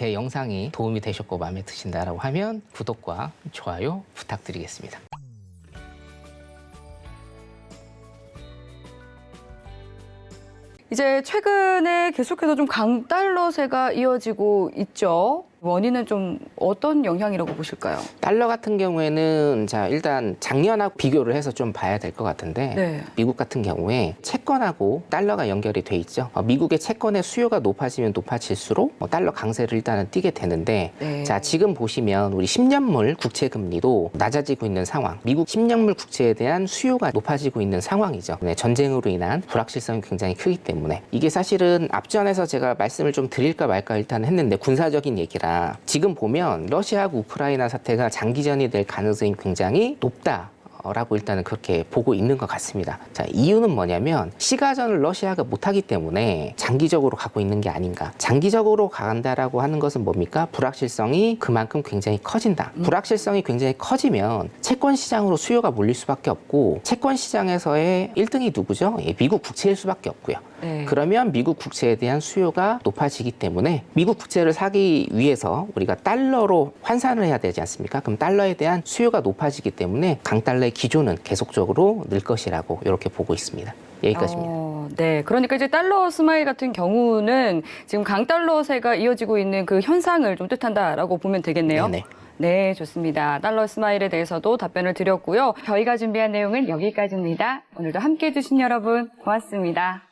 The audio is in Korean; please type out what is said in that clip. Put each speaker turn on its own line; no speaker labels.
제 영상이 도움이 되셨고 마음에 드신다라고 하면 구독과 좋아요 부탁드리겠습니다.
이제 최근에 계속해서 좀 강달러세가 이어지고 있죠. 원인은 좀 어떤 영향이라고 보실까요?
달러 같은 경우에는 자 일단 작년하고 비교를 해서 좀 봐야 될 것 같은데
네.
미국 같은 경우에 채권하고 달러가 연결이 돼 있죠. 어, 미국의 채권의 수요가 높아지면 높아질수록 뭐 달러 강세를 일단은 띠게 되는데
네.
자 지금 보시면 우리 10년물 국채 금리도 낮아지고 있는 상황. 미국 10년물 국채에 대한 수요가 높아지고 있는 상황이죠. 네, 전쟁으로 인한 불확실성이 굉장히 크기 때문에 이게 사실은 앞전에서 제가 말씀을 좀 드릴까 말까 일단 했는데 군사적인 얘기라 지금 보면 러시아하고 우크라이나 사태가 장기전이 될 가능성이 굉장히 높다. 라고 일단은 그렇게 보고 있는 것 같습니다. 자, 이유는 뭐냐면 시가전을 러시아가 못하기 때문에 장기적으로 가고 있는 게 아닌가. 장기적으로 간다라고 하는 것은 뭡니까? 불확실성이 그만큼 굉장히 커진다. 불확실성이 굉장히 커지면 채권 시장으로 수요가 몰릴 수밖에 없고 채권 시장에서의 1등이 누구죠? 예, 미국 국채일 수밖에 없고요.
네.
그러면 미국 국채에 대한 수요가 높아지기 때문에 미국 국채를 사기 위해서 우리가 달러로 환산을 해야 되지 않습니까? 그럼 달러에 대한 수요가 높아지기 때문에 강달러 의 기조는 계속적으로 늘 것이라고 이렇게 보고 있습니다. 여기까지입니다.
어, 네. 그러니까 이제 달러 스마일 같은 경우는 지금 강달러세가 이어지고 있는 그 현상을 좀 뜻한다라고 보면 되겠네요.
네네.
네, 좋습니다. 달러 스마일에 대해서도 답변을 드렸고요. 저희가 준비한 내용은 여기까지입니다. 오늘도 함께 해주신 여러분 고맙습니다.